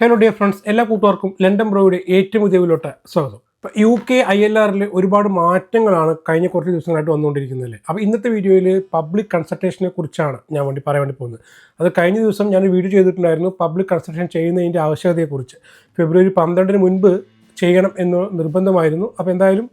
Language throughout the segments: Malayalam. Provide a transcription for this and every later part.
ഹലോ ഡിയർ ഫ്രണ്ട്സ് എല്ലാ കൂട്ടുകാർക്കും ലണ്ടൻ ബ്രോയുടെ ഏറ്റവും ഉദ്യോഗിലോട്ട് സ്വാഗതം. ഇപ്പോൾ യു കെ ഐ എൽ ആറിൽ ഒരുപാട് മാറ്റങ്ങളാണ് കഴിഞ്ഞ കുറച്ച് ദിവസങ്ങളായിട്ട് വന്നുകൊണ്ടിരിക്കുന്നത് അപ്പോൾ ഇന്നത്തെ വീഡിയോയിൽ പബ്ലിക് കൺസൾട്ടേഷനെ കുറിച്ചാണ് ഞാൻ വേണ്ടി പറയാൻ വേണ്ടി പോകുന്നത്. അത് കഴിഞ്ഞ ദിവസം ഞാൻ വീഡിയോ ചെയ്തിട്ടുണ്ടായിരുന്നു പബ്ലിക് കൺസൾട്ടേഷൻ ചെയ്യുന്നതിന്റെ ആവശ്യകതയെക്കുറിച്ച്. ഫെബ്രുവരി പന്ത്രണ്ടിന് മുൻപ് ചെയ്യണം എന്ന് നിർബന്ധമായിരുന്നു. അപ്പോൾ എന്തായാലും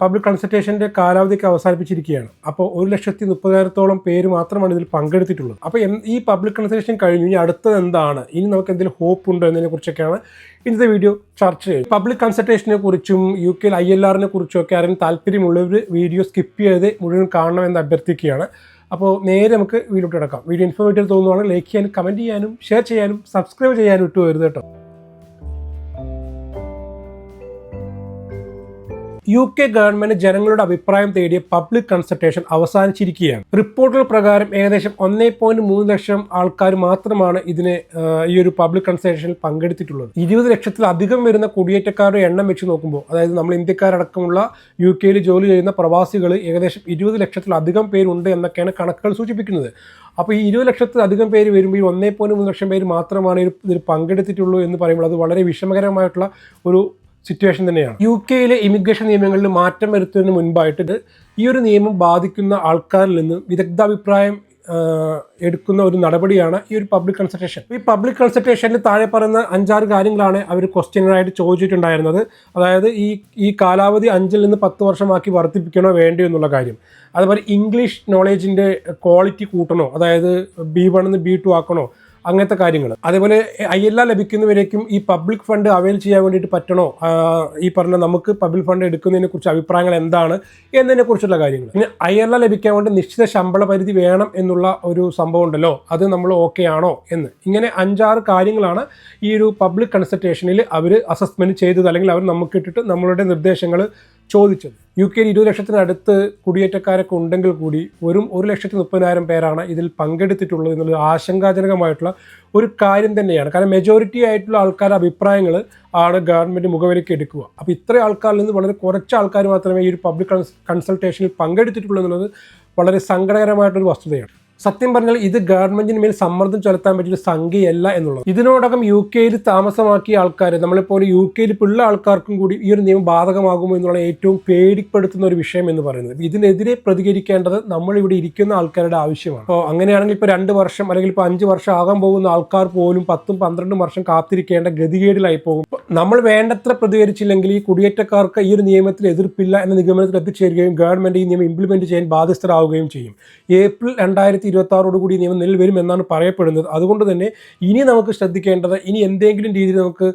പബ്ലിക് കൺസൾട്ടേഷന്റെ കാലാവധിക്ക് അവസാനിപ്പിച്ചിരിക്കുകയാണ്. അപ്പോൾ ഒരു ലക്ഷത്തി മുപ്പതിനായിരത്തോളം പേര് മാത്രമാണ് ഇതിൽ പങ്കെടുത്തിട്ടുള്ളത്. അപ്പോൾ ഈ പബ്ലിക് കൺസൾട്ടേഷൻ കഴിഞ്ഞു. ഇനി അടുത്തത് എന്താണ്? ഇനി നമുക്ക് എന്തെങ്കിലും ഹോപ്പ് ഉണ്ടോ എന്നതിനെ കുറിച്ചൊക്കെയാണ് ഇന്നത്തെ വീഡിയോ ചർച്ച ചെയ്യും പബ്ലിക് കൺസൾട്ടേഷനെ കുറിച്ചും യു കെയിൽ ഐ എൽ ആറിനെ കുറിച്ചും ഒക്കെ ആരെങ്കിലും താല്പര്യമുള്ളവർ വീഡിയോ സ്കിപ്പ് ചെയ്ത് മുഴുവൻ കാണണമെന്ന് അഭ്യർത്ഥിക്കുകയാണ്. അപ്പോൾ നേരെ നമുക്ക് വീഡിയോ കിടക്കാം. വീഡിയോ ഇൻഫോർമേറ്റീവ് തോന്നുവാണെങ്കിൽ ലൈക്ക് ചെയ്യാനും കമന്റ് ചെയ്യാനും ഷെയർ ചെയ്യാനും സബ്സ്ക്രൈബ് ചെയ്യാനും ഇട്ട് വരുത് കേട്ടോ. യു കെ ഗവൺമെന്റ് ജനങ്ങളുടെ അഭിപ്രായം തേടിയ പബ്ലിക് കൺസൾട്ടേഷൻ അവസാനിച്ചിരിക്കുകയാണ്. റിപ്പോർട്ടുകൾ പ്രകാരം ഏകദേശം ഒന്നേ പോയിന്റ് മൂന്ന് ലക്ഷം ആൾക്കാർ മാത്രമാണ് ഇതിന് ഈ ഒരു പബ്ലിക് കൺസൾട്ടേഷനിൽ പങ്കെടുത്തിട്ടുള്ളത്. ഇരുപത് ലക്ഷത്തിലധികം വരുന്ന കുടിയേറ്റക്കാരുടെ എണ്ണം വെച്ച് നോക്കുമ്പോൾ അതായത് നമ്മൾ ഇന്ത്യക്കാരടക്കമുള്ള യു കെയിൽ ജോലി ചെയ്യുന്ന പ്രവാസികൾ ഏകദേശം ഇരുപത് ലക്ഷത്തിലധികം പേരുണ്ട് എന്നൊക്കെയാണ് കണക്കുകൾ സൂചിപ്പിക്കുന്നത്. അപ്പോൾ ഈ ഇരുപത് ലക്ഷത്തിലധികം പേര് വരുമ്പോൾ ഈ ഒന്നേ പോയിന്റ് മൂന്ന് ലക്ഷം പേര് മാത്രമാണ് ഇതിൽ പങ്കെടുത്തിട്ടുള്ളൂ എന്ന് പറയുമ്പോൾ അത് വളരെ വിഷമകരമായിട്ടുള്ള ഒരു സിറ്റുവേഷൻ തന്നെയാണ്. യു കെയിലെ ഇമിഗ്രേഷൻ നിയമങ്ങളിൽ മാറ്റം വരുത്തുന്നതിന് മുൻപായിട്ട് ഈ ഒരു നിയമം ബാധിക്കുന്ന ആൾക്കാരിൽ നിന്ന് വിദഗ്ധാഭിപ്രായം എടുക്കുന്ന ഒരു നടപടിയാണ് ഈ ഒരു പബ്ലിക് കൺസൾട്ടേഷൻ ഈ പബ്ലിക് കൺസൾട്ടേഷനിൽ താഴെ പറയുന്ന അഞ്ചാറ് കാര്യങ്ങളാണ് അവർ ക്വസ്റ്റ്യനായിട്ട് ചോദിച്ചിട്ടുണ്ടായിരുന്നത്. അതായത് ഈ ഈ കാലാവധി അഞ്ചിൽ നിന്ന് പത്ത് വർഷമാക്കി വർദ്ധിപ്പിക്കണോ വേണ്ടോ എന്നുള്ള കാര്യം. അതുപോലെ ഇംഗ്ലീഷ് നോളേജിന്റെ ക്വാളിറ്റി കൂട്ടണോ? അതായത് ബി വണ്ണിൽ നിന്ന് ബി ടു ആക്കണോ? അങ്ങനത്തെ കാര്യങ്ങൾ. അതേപോലെ ഐ എൽ ലഭിക്കുന്നവരേക്കും ഈ പബ്ലിക് ഫണ്ട് അവൈൽ ചെയ്യാൻ വേണ്ടിയിട്ട് പറ്റണോ? ഈ പറഞ്ഞ നമുക്ക് പബ്ലിക് ഫണ്ട് എടുക്കുന്നതിനെ കുറിച്ച് അഭിപ്രായങ്ങൾ എന്താണ് എന്നതിനെ കുറിച്ചുള്ള കാര്യങ്ങൾ. പിന്നെ ഐ എൽ ലഭിക്കാൻ വേണ്ടി നിശ്ചിത ശമ്പള പരിധി വേണം എന്നുള്ള ഒരു സംഭവം ഉണ്ടല്ലോ. അത് നമ്മൾ ഓക്കെ ആണോ എന്ന്. ഇങ്ങനെ അഞ്ചാറ് കാര്യങ്ങളാണ് ഈ ഒരു പബ്ലിക് കൺസൾട്ടേഷനിൽ അവർ അസസ്മെന്റ് ചെയ്തത്. അല്ലെങ്കിൽ അവർ നമുക്ക് ഇട്ടിട്ട് നമ്മളുടെ നിർദ്ദേശങ്ങൾ ചോദിച്ചത്. യു കെയിൽ ഇരുപത് ലക്ഷത്തിനടുത്ത് കുടിയേറ്റക്കാരൊക്കെ ഉണ്ടെങ്കിൽ കൂടി വെറും ഒരു ലക്ഷത്തി മുപ്പതിനായിരം പേരാണ് ഇതിൽ പങ്കെടുത്തിട്ടുള്ളത് എന്നുള്ളത് ആശങ്കാജനകമായിട്ടുള്ള ഒരു കാര്യം തന്നെയാണ്. കാരണം മെജോറിറ്റി ആയിട്ടുള്ള ആൾക്കാരുടെ അഭിപ്രായങ്ങൾ ആണ് ഗവൺമെന്റ് മുഖവിലേക്ക് എടുക്കുക. അപ്പോൾ ഇത്ര ആൾക്കാരിൽ നിന്ന് വളരെ കുറച്ച് ആൾക്കാർ മാത്രമേ ഈ ഒരു പബ്ലിക് കൺസൾട്ടേഷനിൽ പങ്കെടുത്തിട്ടുള്ളൂ എന്നുള്ളത് വളരെ സങ്കടകരമായിട്ടൊരു വസ്തുതയാണ്. സത്യം പറഞ്ഞാൽ ഇത് ഗവൺമെന്റിന് മേൽ സമ്മർദ്ദം ചെലുത്താൻ പറ്റിയ സംഖ്യയല്ല എന്നുള്ളത്. ഇതിനോടകം യു കെയിൽ താമസമാക്കിയ ആൾക്കാർ നമ്മളെപ്പോലെ യു കെയിൽ ഉള്ള ആൾക്കാർക്കും കൂടി ഈ ഒരു നിയമം ബാധകമാകുമോ എന്നുള്ള ഏറ്റവും പേടിപ്പെടുത്തുന്ന ഒരു വിഷയം എന്ന് പറയുന്നത്. ഇതിനെതിരെ പ്രതികരിക്കേണ്ടത് നമ്മൾ ഇവിടെ ഇരിക്കുന്ന ആൾക്കാരുടെ ആവശ്യമാണ്. അപ്പോൾ അങ്ങനെയാണെങ്കിൽ ഇപ്പോൾ രണ്ട് വർഷം അല്ലെങ്കിൽ ഇപ്പോൾ അഞ്ച് വർഷം ആകാൻ പോകുന്ന ആൾക്കാർ പോലും പത്തും പന്ത്രണ്ടും വർഷം കാത്തിരിക്കേണ്ട ഗതികേടിലായി പോകും. നമ്മൾ വേണ്ടത്ര പ്രതികരിച്ചില്ലെങ്കിൽ ഈ കുടിയേറ്റക്കാർക്ക് ഈ ഒരു നിയമത്തിൽ എതിർപ്പില്ല എന്ന നിഗമനത്തിൽ എത്തിച്ചേരുകയും ഗവൺമെന്റ് ഈ നിയമം ഇംപ്ലിമെന്റ് ചെയ്യാൻ ബാധ്യസ്ഥരാകുകയും ചെയ്യും. ഏപ്രിൽ രണ്ടായിരത്തി ഇരുപത്തി ആറോട് കൂടി നിയമം നിലവിൽ വരും എന്നാണ് പറയപ്പെടുന്നത്. അതുകൊണ്ട് തന്നെ ഇനി നമുക്ക് ശ്രദ്ധിക്കേണ്ടത് ഇനി എന്തെങ്കിലും രീതിയിൽ നമുക്ക്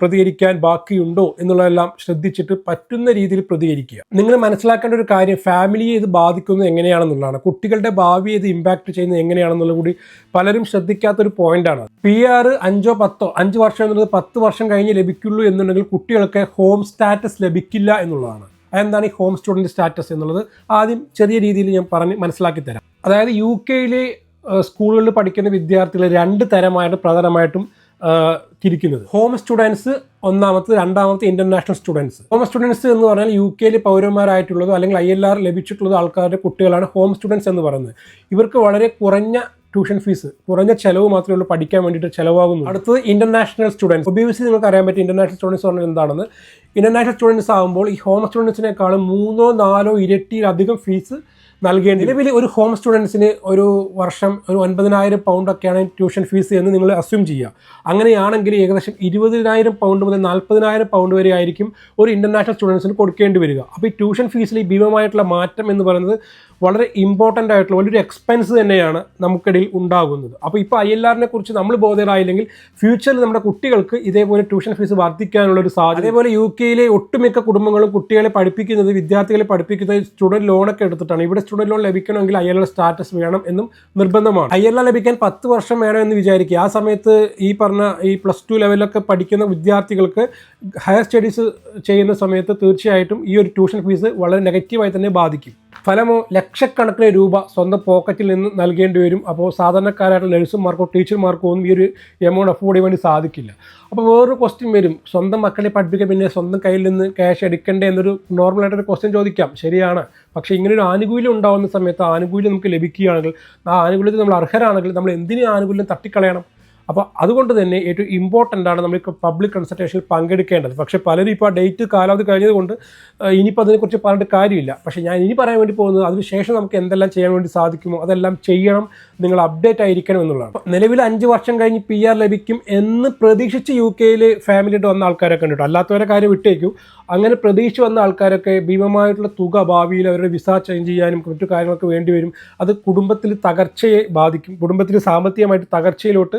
പ്രതികരിക്കാൻ ബാക്കിയുണ്ടോ എന്നുള്ളതെല്ലാം ശ്രദ്ധിച്ചിട്ട് പറ്റുന്ന രീതിയിൽ പ്രതികരിക്കുക. നിങ്ങൾ മനസ്സിലാക്കേണ്ട ഒരു കാര്യം ഫാമിലിയെ ഇത് ബാധിക്കുന്നത് എങ്ങനെയാണെന്നുള്ളതാണ്. കുട്ടികളുടെ ഭാവിയെ ഇത് ഇമ്പാക്ട് ചെയ്യുന്നത് എങ്ങനെയാണെന്നുള്ള കൂടി പലരും ശ്രദ്ധിക്കാത്തൊരു പോയിന്റാണ് പി ആർ അഞ്ചോ പത്തോ അഞ്ച് വർഷം എന്നുള്ളത് പത്ത് വർഷം കഴിഞ്ഞ് ലഭിക്കുള്ളൂ എന്നുണ്ടെങ്കിൽ കുട്ടികൾക്ക് ഹോം സ്റ്റാറ്റസ് ലഭിക്കില്ല എന്നുള്ളതാണ്. അതെന്താണ് ഈ ഹോം സ്റ്റുഡന്റ് സ്റ്റാറ്റസ് എന്നുള്ളത്? ആദ്യം ചെറിയ രീതിയിൽ ഞാൻ പറഞ്ഞ് മനസ്സിലാക്കി തരാം. അതായത് യു കെയിലെ സ്കൂളുകളിൽ പഠിക്കുന്ന വിദ്യാർത്ഥികൾ രണ്ട് തരമായിട്ട് പ്രധാനമായിട്ടും തിരിക്കുന്നത്. ഹോം സ്റ്റുഡൻസ് ഒന്നാമത്തെ രണ്ടാമത്തെ ഇന്റർനാഷണൽ സ്റ്റുഡൻസ് ഹോം സ്റ്റുഡൻസ് എന്ന് പറഞ്ഞാൽ യു കെയിൽ പൗരന്മാരായിട്ടുള്ളതോ അല്ലെങ്കിൽ ഐ എൽ ആർ ലഭിച്ചിട്ടുള്ളതോ ആൾക്കാരുടെ കുട്ടികളാണ് ഹോം സ്റ്റുഡൻസ് എന്ന് പറയുന്നത്. ഇവർക്ക് വളരെ കുറഞ്ഞ ട്യൂഷൻ ഫീസ് കുറഞ്ഞ ചെലവ് മാത്രമേ ഉള്ളൂ പഠിക്കാൻ വേണ്ടിയിട്ട് ചിലവാകുന്നു അടുത്തത് ഇന്റർനാഷണൽ സ്റ്റുഡൻസ് ഒബിയസ്ലി നിങ്ങൾക്ക് അറിയാൻ പറ്റും ഇന്റർനാഷണൽ സ്റ്റുഡൻസ് പറഞ്ഞാൽ എന്താണെന്ന്? ഇന്റർനാഷണൽ സ്റ്റുഡൻസ് ആകുമ്പോൾ ഈ ഹോം സ്റ്റുഡൻസിനേക്കാളും മൂന്നോ നാലോ ഇരട്ടിയിലധികം ഫീസ് നൽകേണ്ടി നിലവിൽ ഒരു ഹോം സ്റ്റുഡൻസിന് ഒരു വർഷം ഒരു ഒൻപതിനായിരം പൗണ്ടൊക്കെയാണ് ട്യൂഷൻ ഫീസ് എന്ന് നിങ്ങൾ അസ്യൂം ചെയ്യുക. അങ്ങനെയാണെങ്കിൽ ഏകദേശം ഇരുപതിനായിരം പൗണ്ട് മുതൽ നാൽപ്പതിനായിരം പൗണ്ട് വരെ ആയിരിക്കും ഒരു ഇന്റർനാഷണൽ സ്റ്റുഡൻസിന് കൊടുക്കേണ്ടി വരിക. അപ്പോൾ ഈ ട്യൂഷൻ ഫീസിൽ ഈ ഭീമമായിട്ടുള്ള മാറ്റം എന്ന് പറയുന്നത് വളരെ ഇമ്പോർട്ടന്റ് ആയിട്ടുള്ള വലിയൊരു എക്സ്പെൻസ് തന്നെയാണ് നമുക്കിടയിൽ ഉണ്ടാകുന്നത്. അപ്പോൾ ഇപ്പോൾ ഐ എൽ ആറിനെ കുറിച്ച് നമ്മൾ ബോധരായില്ലെങ്കിൽ ഫ്യൂച്ചറിൽ നമ്മുടെ കുട്ടികൾക്ക് ഇതേപോലെ ട്യൂഷൻ ഫീസ് വർദ്ധിക്കാനുള്ള ഒരു സാധ്യത അതേപോലെ യു കെയിലെ ഒട്ടുമിക്ക കുടുംബങ്ങളും കുട്ടികളെ പഠിപ്പിക്കുന്നത് വിദ്യാർത്ഥികളെ പഠിപ്പിക്കുന്നത് സ്റ്റുഡന്റ് ലോണൊക്കെ എടുത്തിട്ടാണ്. ഇവിടെ സ്റ്റുഡന്റ് ലോൺ ലഭിക്കണമെങ്കിൽ ഐ എൽ ആർ സ്റ്റാറ്റസ് വേണം എന്നും നിർബന്ധമാണ്. ഐ എൽ ആർ ലഭിക്കാൻ പത്ത് വർഷം വേണം എന്ന് വിചാരിക്കുക. ആ സമയത്ത് ഈ പറഞ്ഞ ഈ പ്ലസ് ടു ലെവലിലൊക്കെ പഠിക്കുന്ന വിദ്യാർത്ഥികൾക്ക് ഹയർ സ്റ്റഡീസ് ചെയ്യുന്ന സമയത്ത് തീർച്ചയായിട്ടും ഈ ഒരു ട്യൂഷൻ ഫീസ് വളരെ നെഗറ്റീവായി തന്നെ ബാധിക്കും. ഫലമോ ലക്ഷക്കണക്കിന് രൂപ സ്വന്തം പോക്കറ്റിൽ നിന്ന് നൽകേണ്ടി വരും. അപ്പോൾ സാധാരണക്കാരായിട്ടുള്ള നഴ്സുമാർക്കോ ടീച്ചർമാർക്കോ ഒന്നും ഈ ഒരു എമൗണ്ട് അഫോർഡ് ചെയ്യാൻ വേണ്ടി സാധിക്കില്ല. അപ്പോൾ വേറൊരു ക്വസ്റ്റ്യൻ വരും. സ്വന്തം മക്കളെ പഠിപ്പിക്കാൻ പിന്നെ സ്വന്തം കയ്യിൽ നിന്ന് ക്യാഷ് എടുക്കേണ്ടേ എന്നൊരു നോർമലായിട്ടൊരു ക്വസ്റ്റ്യൻ ചോദിക്കാം. ശരിയാണ്. പക്ഷേ ഇങ്ങനെ ഒരു ആനുകൂല്യം ഉണ്ടാകുന്ന സമയത്ത് ആനുകൂല്യം നമുക്ക് ലഭിക്കുകയാണെങ്കിൽ ആ ആനുകൂല്യത്തിൽ നമ്മൾ അർഹരാണെങ്കിൽ നമ്മൾ എന്തിനു ആനുകൂല്യം തട്ടിക്കളയണം? അപ്പോൾ അതുകൊണ്ട് തന്നെ ഏറ്റവും ഇമ്പോർട്ടന്റ് ആണ് നമ്മൾ പബ്ലിക് കൺസൾട്ടേഷനിൽ പങ്കെടുക്കേണ്ടത്. പക്ഷേ പലരും ഇപ്പോൾ ആ ഡേറ്റ് കാലാവധി കഴിഞ്ഞതുകൊണ്ട് ഇനിയിപ്പോൾ അതിനെക്കുറിച്ച് പറഞ്ഞിട്ട് കാര്യമില്ല. പക്ഷേ ഞാൻ ഇനി പറയാൻ വേണ്ടി പോകുന്നത് അതിനുശേഷം നമുക്ക് എന്തെല്ലാം ചെയ്യാൻ വേണ്ടി സാധിക്കുമോ അതെല്ലാം ചെയ്യണം നിങ്ങൾ അപ്ഡേറ്റ് ആയിരിക്കണം എന്നുള്ളതാണ്. നിലവിൽ അഞ്ച് വർഷം കഴിഞ്ഞ് പി ആർ ലഭിക്കും എന്ന് പ്രതീക്ഷിച്ച് യു കെയിൽ ഫാമിലിയായിട്ട് വന്ന ആൾക്കാരൊക്കെ ഉണ്ട് അല്ലാത്തവരെ കാര്യം വിട്ടേക്കും. അങ്ങനെ പ്രതീക്ഷിച്ച് വന്ന ആൾക്കാരൊക്കെ ഭീമമായിട്ടുള്ള തുക ഭാവിയിൽ അവരുടെ വിസ ചേഞ്ച് ചെയ്യാനും മറ്റു കാര്യങ്ങളൊക്കെ വേണ്ടി വരും. അത് കുടുംബത്തിൽ തകർച്ചയെ ബാധിക്കും. കുടുംബത്തിൽ സാമ്പത്തികമായിട്ട് തകർച്ചയിലോട്ട്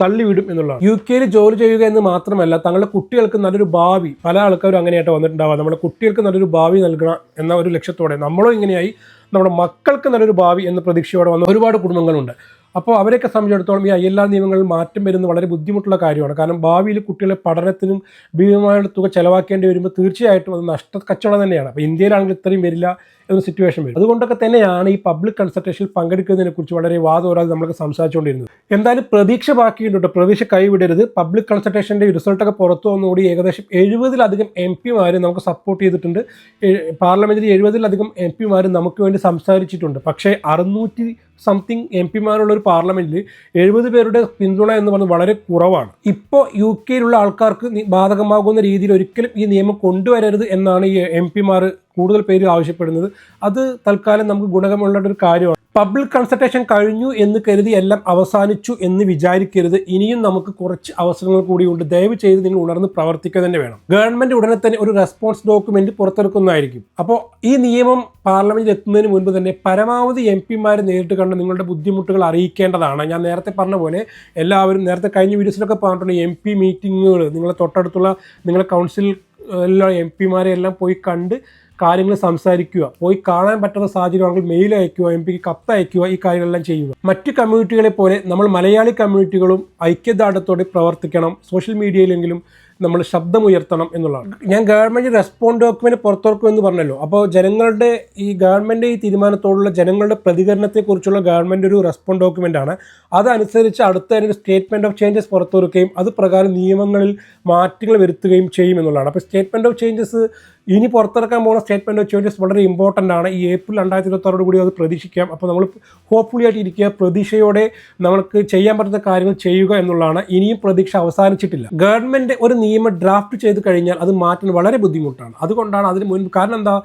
തള്ളിവിടും എന്നുള്ളതാണ്. യു കെയിൽ ജോലി ചെയ്യുക എന്ന് മാത്രമല്ല തങ്ങളുടെ കുട്ടികൾക്ക് നല്ലൊരു ഭാവി പല ആൾക്കാരും അങ്ങനെയായിട്ട് വന്നിട്ടുണ്ടാവുക നമ്മുടെ കുട്ടികൾക്ക് നല്ലൊരു ഭാവി നൽകണം എന്ന ഒരു ലക്ഷ്യത്തോടെ നമ്മളും ഇങ്ങനെയായി നമ്മുടെ മക്കൾക്ക് നല്ലൊരു ഭാവി എന്ന പ്രതീക്ഷയോടെ വന്ന ഒരുപാട് കുടുംബങ്ങളുണ്ട്. അപ്പോൾ അവരെയൊക്കെ സംബന്ധിച്ചിടത്തോളം ഈ ഐ എൽ നിയമങ്ങളിൽ മാറ്റം വരുന്നത് വളരെ ബുദ്ധിമുട്ടുള്ള കാര്യമാണ്. കാരണം ഭാവിയിൽ കുട്ടികളെ പഠനത്തിനും ഭീമമായ തുക ചെലവാക്കേണ്ടി വരുമ്പോൾ തീർച്ചയായിട്ടും അത് നഷ്ട കച്ചവടം തന്നെയാണ്. അപ്പോൾ ഇന്ത്യയിലാണെങ്കിൽ ഇത്രയും വരില്ല എന്ന സിറ്റുവേഷൻ വരും. അതുകൊണ്ടൊക്കെ തന്നെയാണ് ഈ പബ്ലിക് കൺസൾട്ടേഷനിൽ പങ്കെടുക്കുന്നതിനെ കുറിച്ച് വളരെ വാദോരാതെ നമ്മളൊക്കെ സംസാരിച്ചുകൊണ്ടിരുന്നത്. എന്തായാലും പ്രതീക്ഷ ബാക്കിയുണ്ട് പ്രതീക്ഷ കൈവിടരുത്. പബ്ലിക് കൺസൾട്ടേഷന്റെ റിസൾട്ടൊക്കെ പുറത്തു വന്നുകൂടി ഏകദേശം എഴുപതിലധികം എം പിമാർ നമുക്ക് സപ്പോർട്ട് ചെയ്തിട്ടുണ്ട്. പാർലമെന്റിൽ എഴുപതിലധികം എം പിമാർ നമുക്ക് വേണ്ടി സംസാരിച്ചിട്ടുണ്ട്. പക്ഷേ അറുന്നൂറ്റി സംതിങ് എം പിമാരുള്ള ഒരു പാർലമെന്റിൽ എഴുപത് പേരുടെ പിന്തുണ എന്ന് പറയുന്നത് വളരെ കുറവാണ്. ഇപ്പോൾ യു കെയിലുള്ള ആൾക്കാർക്ക് ബാധകമാകുന്ന രീതിയിൽ ഒരിക്കലും ഈ നിയമം കൊണ്ടുവരരുത് എന്നാണ് ഈ എം പിമാർ കൂടുതൽ പേര് ആവശ്യപ്പെടുന്നത്. അത് തൽക്കാലം നമുക്ക് ഗുണകമുള്ള ഒരു കാര്യമാണ്. പബ്ലിക് കൺസൾട്ടേഷൻ കഴിഞ്ഞു എന്ന് കരുതി എല്ലാം അവസാനിച്ചു എന്ന് വിചാരിക്കരുത്. ഇനിയും നമുക്ക് കുറച്ച് അവസരങ്ങൾ കൂടിയുണ്ട്. ദയവ് ചെയ്ത് നിങ്ങൾ ഉണർന്ന് പ്രവർത്തിക്കുക തന്നെ വേണം. ഗവൺമെന്റ് ഉടനെ തന്നെ ഒരു റെസ്പോൺസ് ഡോക്യുമെന്റ് പുറത്തിറക്കുന്നതായിരിക്കും. അപ്പോൾ ഈ നിയമം പാർലമെന്റിൽ എത്തുന്നതിന് മുൻപ് തന്നെ പരമാവധി എം പിമാരെ നേരിട്ട് കണ്ട് നിങ്ങളുടെ ബുദ്ധിമുട്ടുകൾ അറിയിക്കേണ്ടതാണ്. ഞാൻ നേരത്തെ പറഞ്ഞ പോലെ എല്ലാവരും നേരത്തെ കഴിഞ്ഞ വീഡിയോസിലൊക്കെ പറഞ്ഞിട്ടുണ്ട് എം പി മീറ്റിങ്ങുകൾ നിങ്ങളെ തൊട്ടടുത്തുള്ള നിങ്ങളെ കൗൺസിൽ എല്ലാ എം പിമാരെ എല്ലാം പോയി കണ്ട് കാര്യങ്ങൾ സംസാരിക്കുക പോയി കാണാൻ പറ്റുന്ന സാഹചര്യമാണെങ്കിൽ മെയിൽ അയക്കുക എം പിക്ക് കത്ത് അയക്കുക ഈ കാര്യങ്ങളെല്ലാം ചെയ്യുക. മറ്റു കമ്മ്യൂണിറ്റികളെ പോലെ നമ്മൾ മലയാളി കമ്മ്യൂണിറ്റികളും ഐക്യദാർഢ്യത്തോടെ പ്രവർത്തിക്കണം. സോഷ്യൽ മീഡിയയിലെങ്കിലും നമ്മൾ ശബ്ദമുയർത്തണം എന്നുള്ളതാണ്. ഞാൻ ഗവൺമെന്റ് റെസ്പോണ്ട് ഡോക്യുമെന്റ് പുറത്തിറക്കും എന്ന് പറഞ്ഞല്ലോ. അപ്പോൾ ജനങ്ങളുടെ ഈ ഗവൺമെന്റ് ഈ തീരുമാനത്തോടുള്ള ജനങ്ങളുടെ പ്രതികരണത്തെക്കുറിച്ചുള്ള ഗവൺമെന്റ് ഒരു റെസ്പോണ്ട് ഡോക്യുമെന്റ് ആണ്. അതനുസരിച്ച് അടുത്ത ഒരു സ്റ്റേറ്റ്മെന്റ് ഓഫ് ചേഞ്ചസ് പുറത്തിറക്കുകയും അത് പ്രകാരം നിയമങ്ങളിൽ മാറ്റങ്ങൾ വരുത്തുകയും ചെയ്യും എന്നുള്ളതാണ്. അപ്പോൾ സ്റ്റേറ്റ്മെന്റ് ഓഫ് ചേഞ്ചസ് ഇനി പുറത്തിറക്കാൻ പോകുന്ന സ്റ്റേറ്റ്മെന്റ് ഓഫ് ചേഞ്ചസ് വളരെ ഇമ്പോർട്ടന്റ് ആണ്. ഈ ഏപ്രിൽ രണ്ടായിരത്തി ഇരുപത്താറോട് കൂടി അത് പ്രതീക്ഷിക്കാം. അപ്പോൾ നമ്മൾ ഹോപ്പ്ഫുള്ളി ആയിട്ട് ഇരിക്കുക. പ്രതീക്ഷയോടെ നമുക്ക് ചെയ്യാൻ പറ്റുന്ന കാര്യങ്ങൾ ചെയ്യുക എന്നുള്ളതാണ്. ഇനിയും പ്രതീക്ഷ അവസാനിച്ചിട്ടില്ല. ഗവൺമെന്റ് ഒരു നിയമം ഡ്രാഫ്റ്റ് ചെയ്ത് കഴിഞ്ഞാൽ അത് മാറ്റാൻ വളരെ ബുദ്ധിമുട്ടാണ്. അതുകൊണ്ടാണ് അതിന് മുൻപ് കാരണം എന്താ?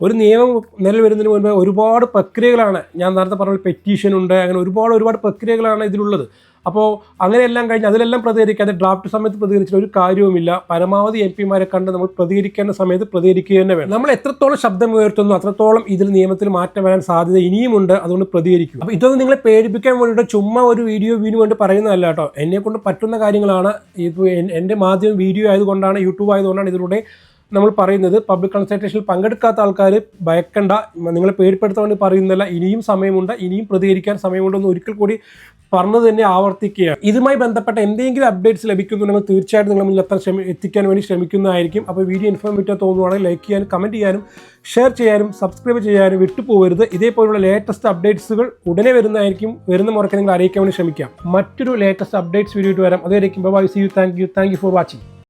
ഒരു നിയമം നിലവിൽ വരുന്നതിന് മുൻപ് ഒരുപാട് പ്രക്രിയകളാണ്. ഞാൻ നേരത്തെ പറഞ്ഞ പെറ്റീഷൻ ഉണ്ട്. അങ്ങനെ ഒരുപാട് ഒരുപാട് പ്രക്രിയകളാണ് ഇതിലുള്ളത്. അപ്പോൾ അങ്ങനെയെല്ലാം കഴിഞ്ഞ് അതിലെല്ലാം പ്രതികരിക്കാതെ ഡ്രാഫ്റ്റ് സമയത്ത് പ്രതികരിച്ചിട്ട് ഒരു കാര്യവുമില്ല. പരമാവധി എം പിമാരെ കണ്ട് നമ്മൾ പ്രതികരിക്കേണ്ട സമയത്ത് പ്രതികരിക്കുക തന്നെ വേണം. നമ്മൾ എത്രത്തോളം ശബ്ദം ഉയർത്തുന്നു അത്രത്തോളം ഇതിൽ നിയമത്തിൽ മാറ്റം വരാൻ സാധ്യത ഇനിയുമുണ്ട് അതുകൊണ്ട് പ്രതികരിക്കും അപ്പോൾ ഇതൊന്നും നിങ്ങളെ പേടിപ്പിക്കാൻ വേണ്ടിയിട്ട് ചുമ്മാ ഒരു വീഡിയോ വീനു വേണ്ടി പറയുന്നതല്ല കേട്ടോ. എന്നെ കൊണ്ട് പറ്റുന്ന കാര്യങ്ങളാണ്. ഇപ്പോൾ എന്റെ മാധ്യമം വീഡിയോ ആയതുകൊണ്ടാണ് യൂട്യൂബ് ആയതുകൊണ്ടാണ് ഇതിലൂടെ നമ്മൾ പറയുന്നത് പബ്ലിക് കൺസൾട്ടേഷനിൽ പങ്കെടുക്കാത്ത ആൾക്കാർ ഭയക്കണ്ട. നിങ്ങളെ പേടിപ്പെടുത്താൻ പറയുന്നില്ല ഇനിയും സമയമുണ്ട്. ഇനിയും പ്രതികരിക്കാൻ സമയമുണ്ടെന്ന് ഒരിക്കൽ കൂടി പറഞ്ഞു തന്നെ ആവർത്തിക്കുകയാണ്. ഇതുമായി ബന്ധപ്പെട്ട എന്തെങ്കിലും അപ്ഡേറ്റ്സ് ലഭിക്കുന്നുണ്ടെങ്കിൽ തീർച്ചയായിട്ടും നിങ്ങൾ മുന്നിൽ എത്താൻ ശ്രമി എത്തിക്കാൻ വേണ്ടി ശ്രമിക്കുന്നതായിരിക്കും. അപ്പോൾ വീഡിയോ ഇൻഫോർമേറ്റീവ് തോന്നുവാണെങ്കിൽ ലൈക്ക് ചെയ്യാനും കമന്റ് ചെയ്യാനും ഷെയർ ചെയ്യാനും സബ്സ്ക്രൈബ് ചെയ്യാനും വിട്ടുപോകരുത്. ഇതേപോലുള്ള ലേറ്റസ്റ്റ് അപ്ഡേറ്റ്സുകൾ ഉടനെ വരുന്നതായിരിക്കും. വരുന്ന മുറയ്ക്ക് നിങ്ങൾ അറിയിക്കാൻ വേണ്ടി ശ്രമിക്കാം. മറ്റൊരു ലേറ്റസ്റ്റ് അപ്ഡേറ്റ്സ് വീഡിയോ വരാം. അതായിരിക്കും bye see you thank you thank you for watching